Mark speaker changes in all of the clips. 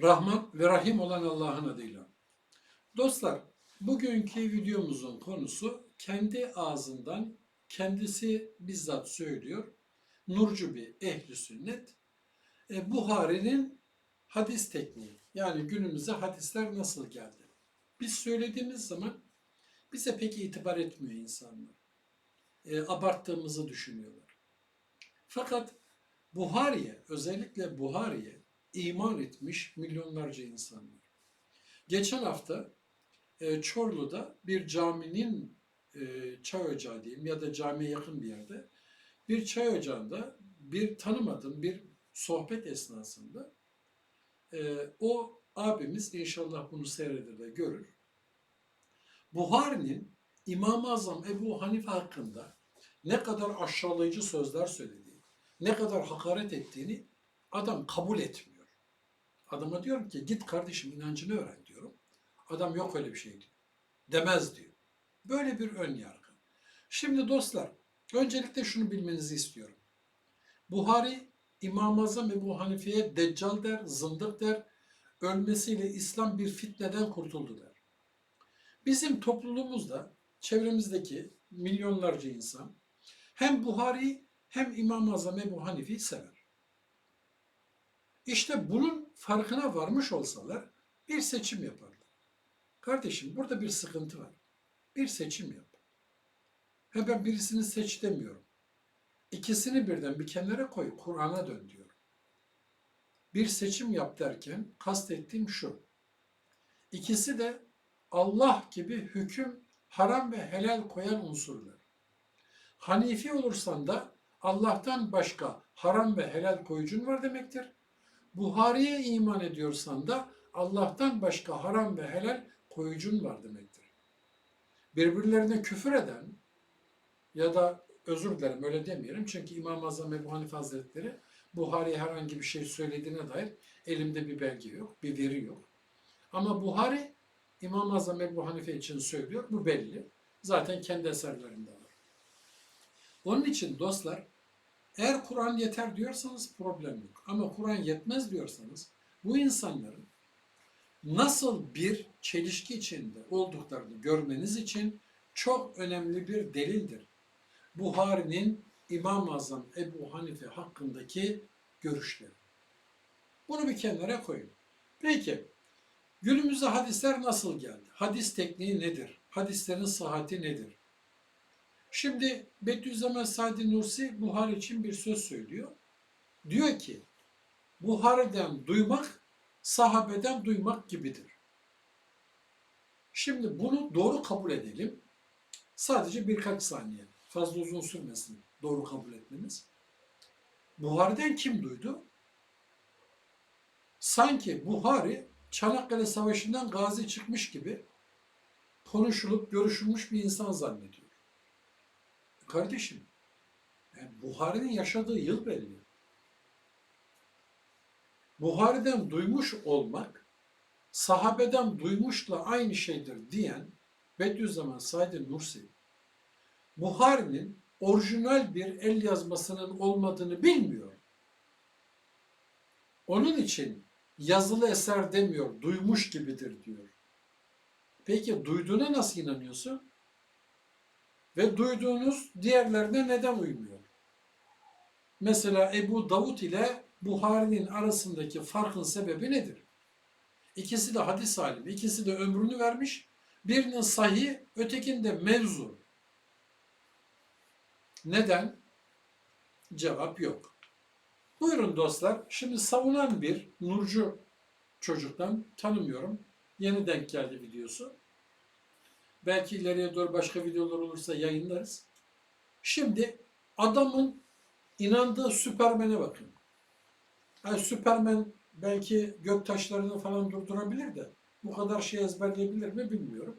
Speaker 1: Rahman ve Rahim olan Allah'ın adıyla. Dostlar, bugünkü videomuzun konusu kendi ağzından kendisi bizzat söylüyor. Nurcu bir ehli sünnet. E, Buhari'nin hadis tekniği. Yani günümüze hadisler nasıl geldi? Biz söylediğimiz zaman bize pek itibar etmiyor insanlar. E, abarttığımızı düşünüyorlar. Fakat Buhari'ye, özellikle Buhari'ye iman etmiş milyonlarca insan var. Geçen hafta e, Çorlu'da bir caminin e, çay ocağı diyeyim ya da camiye yakın bir yerde bir çay ocağında bir tanımadığım bir sohbet esnasında e, o abimiz inşallah bunu seyreder de görür. Buhari'nin İmam-ı Azam Ebu Hanife hakkında ne kadar aşağılayıcı sözler söylediği, ne kadar hakaret ettiğini adam kabul etmiyor. Adama diyorum ki git kardeşim inancını öğren diyorum. Adam yok öyle bir şey diyor. Demez diyor. Böyle bir ön yargı. Şimdi dostlar öncelikle şunu bilmenizi istiyorum. Buhari İmam-ı Azam Ebu Hanife'ye deccal der, zındık der, ölmesiyle İslam bir fitneden kurtuldu der. Bizim topluluğumuzda, çevremizdeki milyonlarca insan hem Buhari hem İmam-ı Azam Ebu Hanife'yi sever. İşte bunun farkına varmış olsalar bir seçim yaparlar. Kardeşim burada bir sıkıntı var. Bir seçim yap. He ben birisini seç demiyorum. İkisini birden bir kenara koy, Kur'an'a dön diyorum. Bir seçim yap derken kastettiğim şu. İkisi de Allah gibi hüküm, haram ve helal koyan unsurlar. Hanifi olursan da Allah'tan başka haram ve helal koyucun var demektir. Buhari'ye iman ediyorsan da Allah'tan başka haram ve helal koyucun var demektir. Birbirlerine küfür eden ya da özür dilerim öyle demeyelim çünkü İmam-ı Azam Ebu Hanife Hazretleri Buhari'ye herhangi bir şey söylediğine dair elimde bir belge yok, bir veri yok. Ama Buhari İmam-ı Azam Ebu Hanife için söylüyor, bu belli. Zaten kendi eserlerinde var. Onun için dostlar eğer Kur'an yeter diyorsanız problem yok. Ama Kur'an yetmez diyorsanız bu insanların nasıl bir çelişki içinde olduklarını görmeniz için çok önemli bir delildir. Buhari'nin İmam-ı Azam Ebu Hanife hakkındaki görüşleri. Bunu bir kenara koyun. Peki, günümüzde hadisler nasıl geldi? Hadis tekniği nedir? Hadislerin sıhhati nedir? Şimdi Bediüzzaman Sadi Nursi Buhari için bir söz söylüyor. Diyor ki, Buhari'den duymak, sahabeden duymak gibidir. Şimdi bunu doğru kabul edelim. Sadece birkaç saniye. Fazla uzun sürmesin doğru kabul etmeniz. Buhari'den kim duydu? Sanki Buhari Çanakkale Savaşı'ndan gazi çıkmış gibi konuşulup görüşülmüş bir insan zannediyor. Kardeşim, yani Buhari'nin yaşadığı yıl belli. Buhari'den duymuş olmak, sahabeden duymuşla aynı şeydir diyen Bediüzzaman Said Nursi, Buhari'nin orijinal bir el yazmasının olmadığını bilmiyor. Onun için yazılı eser demiyor, duymuş gibidir diyor. Peki duyduğuna nasıl inanıyorsun? Ve duyduğunuz diğerlerine neden uymuyor? Mesela Ebu Davud ile Buhari'nin arasındaki farkın sebebi nedir? İkisi de hadis alimi, ikisi de ömrünü vermiş. Birinin sahih, ötekinde mevzu. Neden? Cevap yok. Buyurun dostlar. Şimdi savunan bir Nurcu çocuktan tanımıyorum. Yeni denk geldi videosu. Belki ileriye doğru başka videolar olursa yayınlarız. Şimdi adamın inandığı Süpermen'e bakın. Yani Süpermen belki gök taşlarını falan durdurabilir de bu kadar şey ezberleyebilir mi bilmiyorum.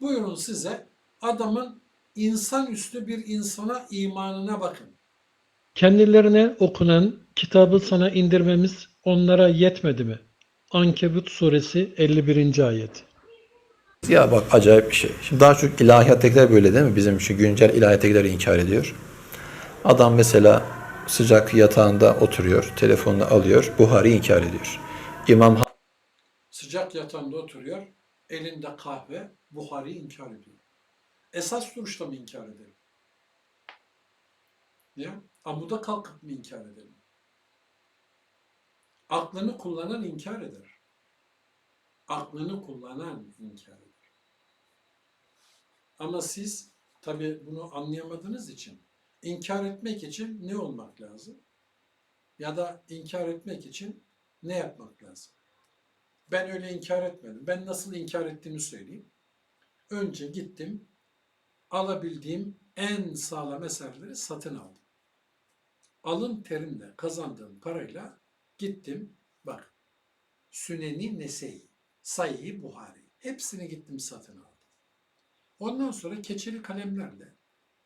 Speaker 1: Buyurun size adamın insanüstü bir insana imanına bakın.
Speaker 2: Kendilerine okunan kitabı sana indirmemiz onlara yetmedi mi? Ankebut suresi 51. ayet.
Speaker 3: Ya bak acayip bir şey. Şimdi daha çok ilahiyattekiler böyle değil mi? Bizim şu güncel ilahiyattekiler inkar ediyor. Adam mesela sıcak yatağında oturuyor, telefonunu alıyor, Buhari inkar ediyor. İmam
Speaker 1: sıcak yatağında oturuyor, elinde kahve, Buhari'yi inkar ediyor. Esas duruşta mı inkar edelim? Ya, amuda kalkıp mı inkar edelim? Aklını kullanan inkar eder. Aklını kullanan inkar. Ama siz tabi bunu anlayamadığınız için inkar etmek için ne olmak lazım? Ya da inkar etmek için ne yapmak lazım? Ben öyle inkar etmedim. Ben nasıl inkar ettiğimi söyleyeyim. Önce gittim, alabildiğim en sağlam eserleri satın aldım. Alın terimle kazandığım parayla gittim, bak, Süneni Nese'yi, Sayı Buhari, hepsini gittim satın aldım. Ondan sonra keçeli kalemlerle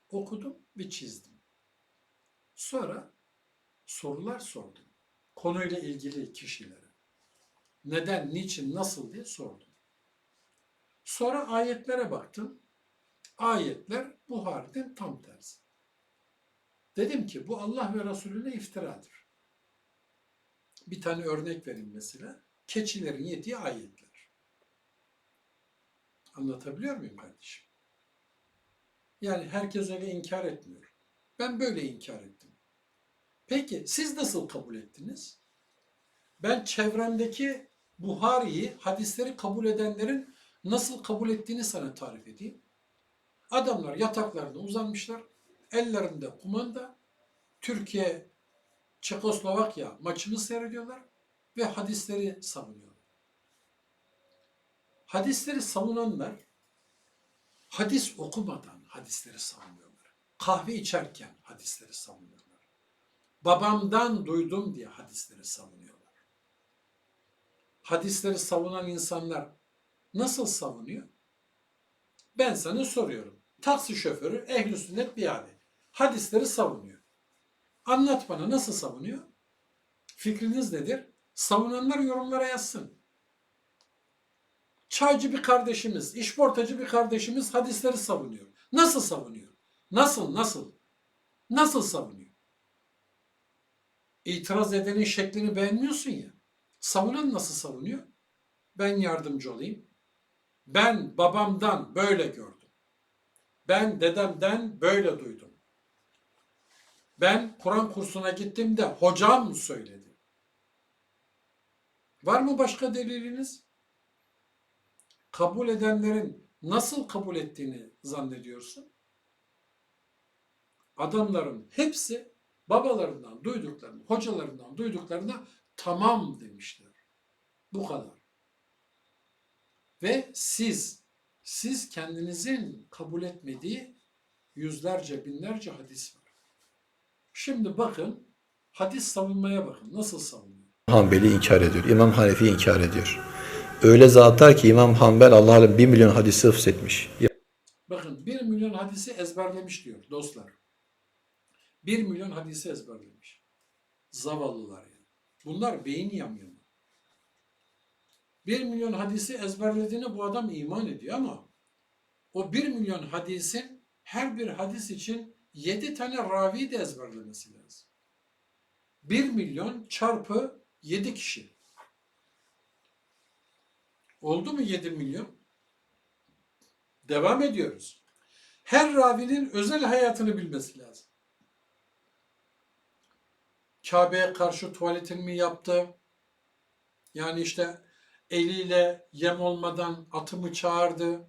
Speaker 1: okudum ve çizdim. Sonra sorular sordum. Konuyla ilgili kişilere. Neden, niçin, nasıl diye sordum. Sonra ayetlere baktım. Ayetler Buhari'den tam tersi. Dedim ki bu Allah ve Resulüne iftiradır. Bir tane örnek vereyim mesela. Keçilerin yediği ayetler. Anlatabiliyor muyum kardeşim? Yani herkes öyle inkar etmiyor. Ben böyle inkar ettim. Peki siz nasıl kabul ettiniz? Ben çevremdeki Buhari'yi, hadisleri kabul edenlerin nasıl kabul ettiğini sana tarif edeyim. Adamlar yataklarında uzanmışlar, ellerinde kumanda, Türkiye, Çekoslovakya maçını seyrediyorlar ve hadisleri savunuyorlar. Hadisleri savunanlar hadis okumadan hadisleri savunuyorlar. Kahve içerken hadisleri savunuyorlar. Babamdan duydum diye hadisleri savunuyorlar. Hadisleri savunan insanlar nasıl savunuyor? Ben sana soruyorum. Taksi şoförü ehli sünnet bir abi. Hadisleri savunuyor. Anlat bana nasıl savunuyor? Fikriniz nedir? Savunanlar yorumlara yazsın. Çaycı bir kardeşimiz, işportacı bir kardeşimiz hadisleri savunuyor. Nasıl savunuyor? Nasıl, nasıl? Nasıl savunuyor? İtiraz edenin şeklini beğenmiyorsun ya. Savunan nasıl savunuyor? Ben yardımcı olayım. Ben babamdan böyle gördüm. Ben dedemden böyle duydum. Ben Kur'an kursuna gittim de hocam söyledi. Var mı başka deliliniz? Kabul edenlerin nasıl kabul ettiğini zannediyorsun? Adamların hepsi babalarından duyduklarını, hocalarından duyduklarına tamam demişler. Bu kadar. Ve siz, siz kendinizin kabul etmediği yüzlerce, binlerce hadis var. Şimdi bakın, hadis savunmaya bakın. Nasıl savunuyor?
Speaker 3: Hanbeli inkar ediyor. İmam Hanefi inkar ediyor. Öyle zatlar ki İmam Hanbel Allah'ın bir milyon hadisi hıfzetmiş.
Speaker 1: Bakın 1 milyon hadisi ezberlemiş diyor dostlar. 1 milyon hadisi ezberlemiş. Zavallılar yani. Bunlar beyin yamyamı. 1 milyon hadisi ezberlediğine bu adam iman ediyor ama o 1 milyon hadisin her bir hadis için 7 tane ravi de ezberlemesi lazım. 1 milyon çarpı 7 kişi. Oldu mu 7 milyon? Devam ediyoruz. Her ravinin özel hayatını bilmesi lazım. Kabe'ye karşı tuvaletini mi yaptı? Yani işte eliyle yem olmadan atımı çağırdı.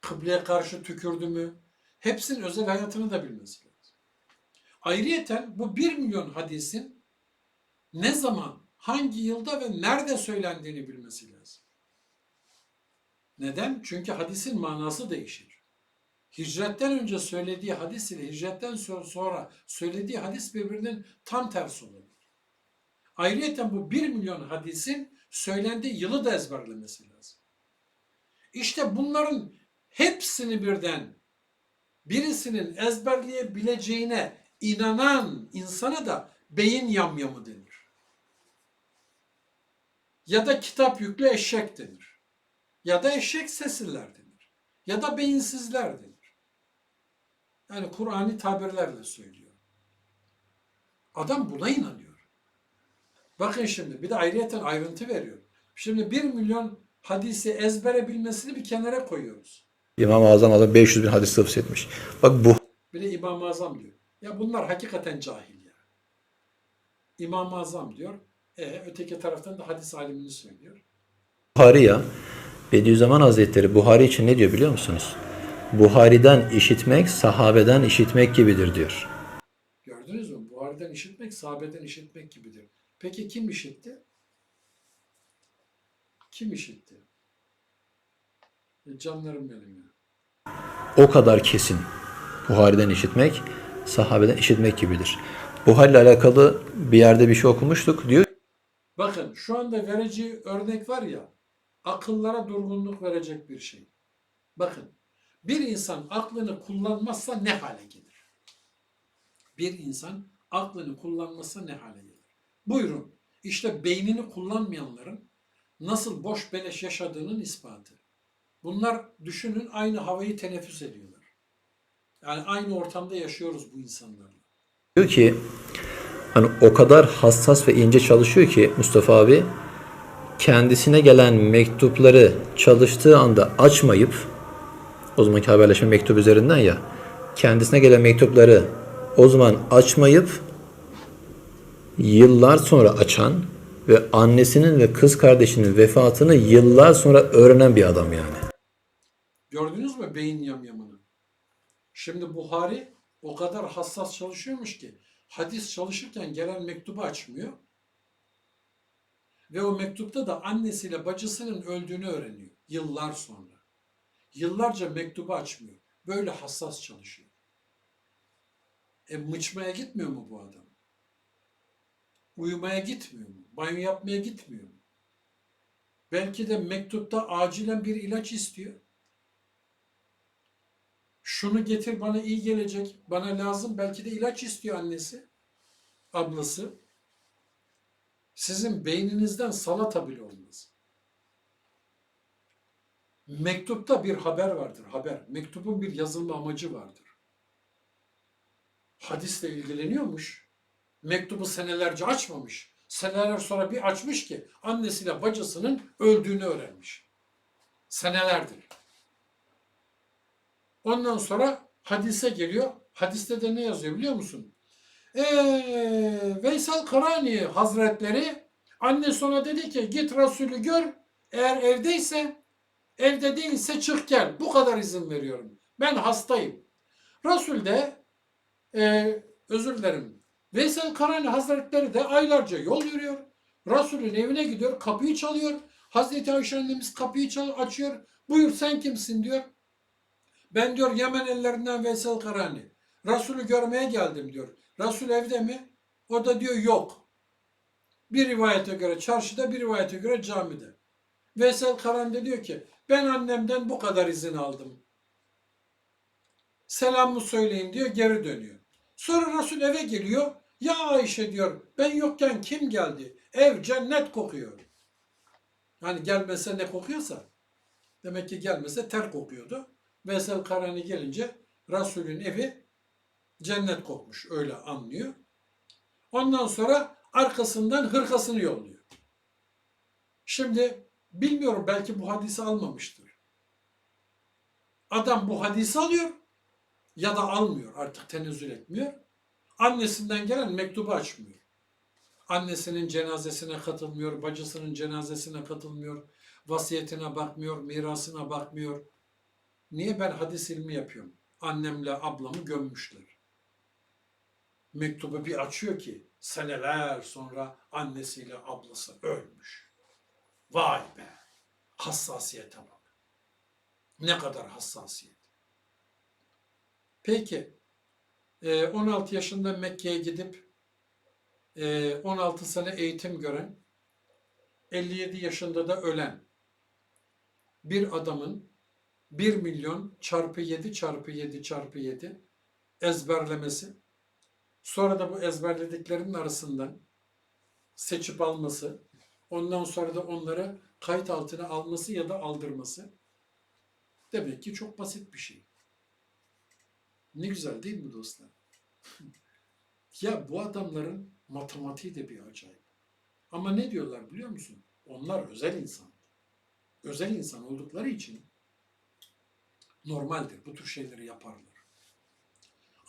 Speaker 1: Kıbleye karşı tükürdü mü? Hepsinin özel hayatını da bilmesi lazım. Ayrıyeten bu 1 milyon hadisin ne zaman, hangi yılda ve nerede söylendiğini bilmesi lazım. Neden? Çünkü hadisin manası değişir. Hicretten önce söylediği hadis ile hicretten sonra söylediği hadis birbirinin tam tersi olabilir. Ayrıca bu 1 milyon hadisin söylendiği yılı da ezberlemesi lazım. İşte bunların hepsini birden birisinin ezberleyebileceğine inanan insana da beyin yamyamı denir. Ya da kitap yüklü eşek denir. Ya da eşek sesliler denir. Ya da beyinsizler denir. Yani Kur'an'i tabirlerle söylüyor. Adam buna inanıyor. Bakın şimdi bir de ayrıyeten ayrıntı veriyor. Şimdi 1 milyon hadisi ezbere bilmesini bir kenara koyuyoruz.
Speaker 3: İmam-ı Azam adam 500 bin hadis hıfz etmiş. Bak bu
Speaker 1: Bir de İmam-ı Azam diyor. Ya bunlar hakikaten cahil ya. İmam-ı Azam diyor. E, öteki taraftan da hadis alimini söylüyor.
Speaker 3: Buhari ya. Bediüzzaman Hazretleri Buhari için ne diyor biliyor musunuz? Buhari'den işitmek sahabeden işitmek gibidir diyor.
Speaker 1: Gördünüz mü? Buhari'den işitmek, sahabeden işitmek gibidir. Peki kim işitti? Kim işitti? E, canlarım benim ya.
Speaker 3: O kadar kesin. Buhari'den işitmek sahabeden işitmek gibidir. Buhari ile alakalı bir yerde bir şey okumuştuk. Diyor
Speaker 1: Bakın şu anda vereceği örnek var ya, akıllara durgunluk verecek bir şey. Bakın, bir insan aklını kullanmazsa ne hale gelir? Bir insan aklını kullanmazsa ne hale gelir? Buyurun, işte beynini kullanmayanların nasıl boş beleş yaşadığının ispatı. Bunlar düşünün aynı havayı teneffüs ediyorlar. Yani aynı ortamda yaşıyoruz bu insanlarla.
Speaker 3: Diyor ki hani o kadar hassas ve ince çalışıyor ki Mustafa abi kendisine gelen mektupları çalıştığı anda açmayıp o zamanki haberleşme mektup üzerinden ya kendisine gelen mektupları o zaman açmayıp yıllar sonra açan ve annesinin ve kız kardeşinin vefatını yıllar sonra öğrenen bir adam yani.
Speaker 1: Gördünüz mü beyin yamyamını? Şimdi Buhari o kadar hassas çalışıyormuş ki hadis çalışırken gelen mektubu açmıyor. Ve o mektupta da annesiyle bacısının öldüğünü öğreniyor yıllar sonra. Yıllarca mektubu açmıyor. Böyle hassas çalışıyor. E mıçmaya gitmiyor mu bu adam? Uyumaya gitmiyor mu? Banyo yapmaya gitmiyor mu? Belki de mektupta acilen bir ilaç istiyor şunu getir bana iyi gelecek, bana lazım. Belki de ilaç istiyor annesi, ablası. Sizin beyninizden salata bile olmaz. Mektupta bir haber vardır, haber. Mektubun bir yazılma amacı vardır. Hadisle ilgileniyormuş. Mektubu senelerce açmamış. Seneler sonra bir açmış ki annesiyle bacısının öldüğünü öğrenmiş. Senelerdir. Ondan sonra hadise geliyor. Hadiste de ne yazıyor biliyor musun? Ee, Veysel Karani Hazretleri anne ona dedi ki git Resulü gör. Eğer evdeyse evde değilse çık gel. Bu kadar izin veriyorum. Ben hastayım. Resul de e, özür dilerim. Veysel Karani Hazretleri de aylarca yol yürüyor. Resulün evine gidiyor. Kapıyı çalıyor. Hazreti Ayşe annemiz kapıyı açıyor. Buyur sen kimsin diyor. Ben diyor Yemen ellerinden Veysel Karani. Resulü görmeye geldim diyor. Resul evde mi? O da diyor yok. Bir rivayete göre çarşıda, bir rivayete göre camide. Veysel Karani de diyor ki ben annemden bu kadar izin aldım. Selamımı söyleyin diyor geri dönüyor. Sonra Resul eve geliyor. Ya Ayşe diyor ben yokken kim geldi? Ev cennet kokuyor. Hani gelmese ne kokuyorsa. Demek ki gelmese ter kokuyordu. Veysel Karani gelince Resul'ün evi cennet kokmuş öyle anlıyor. Ondan sonra arkasından hırkasını yolluyor. Şimdi bilmiyorum belki bu hadisi almamıştır. Adam bu hadisi alıyor ya da almıyor artık tenezzül etmiyor. Annesinden gelen mektubu açmıyor. Annesinin cenazesine katılmıyor, bacısının cenazesine katılmıyor, vasiyetine bakmıyor, mirasına bakmıyor. Niye ben hadis ilmi yapıyorum? Annemle ablamı gömmüşler. Mektubu bir açıyor ki seneler sonra annesiyle ablası ölmüş. Vay be! Hassasiyete bak. Ne kadar hassasiyet. Peki, e, 16 yaşında Mekke'ye gidip e, 16 sene eğitim gören, 57 yaşında da ölen bir adamın 1 milyon çarpı 7 çarpı 7 çarpı 7 ezberlemesi, sonra da bu ezberlediklerinin arasından seçip alması, ondan sonra da onları kayıt altına alması ya da aldırması demek ki çok basit bir şey. Ne güzel değil mi dostlar? ya bu adamların matematiği de bir acayip. Ama ne diyorlar biliyor musun? Onlar özel insan. Özel insan oldukları için normaldir. Bu tür şeyleri yaparlar.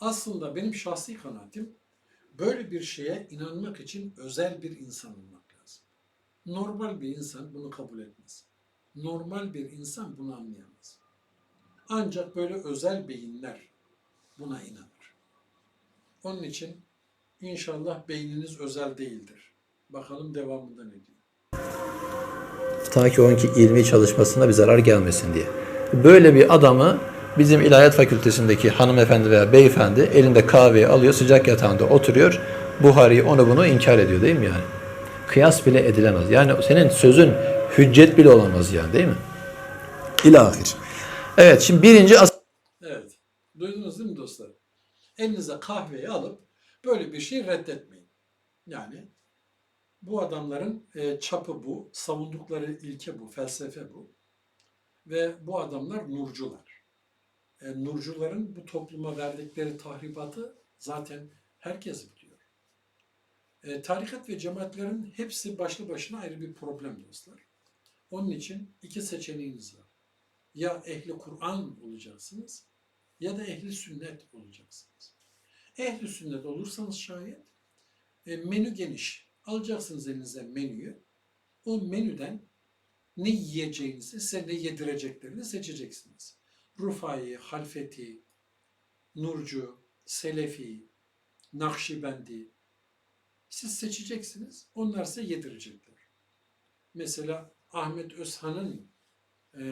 Speaker 1: Aslında benim şahsi kanaatim böyle bir şeye inanmak için özel bir insan olmak lazım. Normal bir insan bunu kabul etmez. Normal bir insan bunu anlayamaz. Ancak böyle özel beyinler buna inanır. Onun için inşallah beyniniz özel değildir. Bakalım devamında ne diyor.
Speaker 3: Ta ki onunki ilmi çalışmasına bir zarar gelmesin diye. Böyle bir adamı bizim ilahiyat fakültesindeki hanımefendi veya beyefendi elinde kahveyi alıyor, sıcak yatağında oturuyor. Buhari'yi onu bunu inkar ediyor değil mi yani? Kıyas bile edilemez. Yani senin sözün hüccet bile olamaz yani değil mi? İlahir. Evet şimdi birinci as-
Speaker 1: Evet. Duydunuz değil mi dostlar? Elinize kahveyi alıp böyle bir şey reddetmeyin. Yani bu adamların e, çapı bu, savundukları ilke bu, felsefe bu. Ve bu adamlar nurcular. E, nurcuların bu topluma verdikleri tahribatı zaten herkes biliyor. E, tarikat ve cemaatlerin hepsi başlı başına ayrı bir problem dostlar. Onun için iki seçeneğiniz var. Ya ehli Kur'an olacaksınız ya da ehli sünnet olacaksınız. Ehli sünnet olursanız şayet e, menü geniş. Alacaksınız elinize menüyü. O menüden ne yiyeceğinizi, size ne yedireceklerini seçeceksiniz. Rufai, Halfeti, Nurcu, Selefi, Nakşibendi. Siz seçeceksiniz. Onlar size yedirecekler. Mesela Ahmet Özhan'ın e,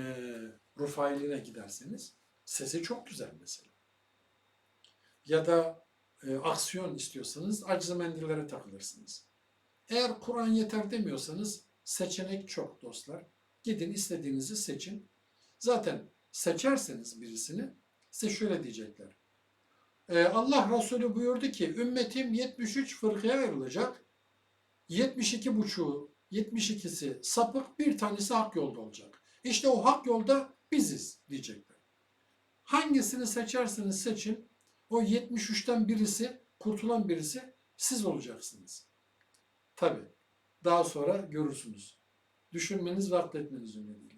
Speaker 1: Rufai'line giderseniz sesi çok güzel mesela. Ya da e, aksiyon istiyorsanız aciz mendillere takılırsınız. Eğer Kur'an yeter demiyorsanız seçenek çok dostlar. Gidin istediğinizi seçin. Zaten seçerseniz birisini size şöyle diyecekler. E, Allah Resulü buyurdu ki ümmetim 73 fırkaya ayrılacak. 72 buçuğu 72'si sapık bir tanesi hak yolda olacak. İşte o hak yolda biziz diyecekler. Hangisini seçerseniz seçin o 73'ten birisi kurtulan birisi siz olacaksınız. Tabi daha sonra görürsünüz. Düşünmeniz ve akletmeniz ümidi.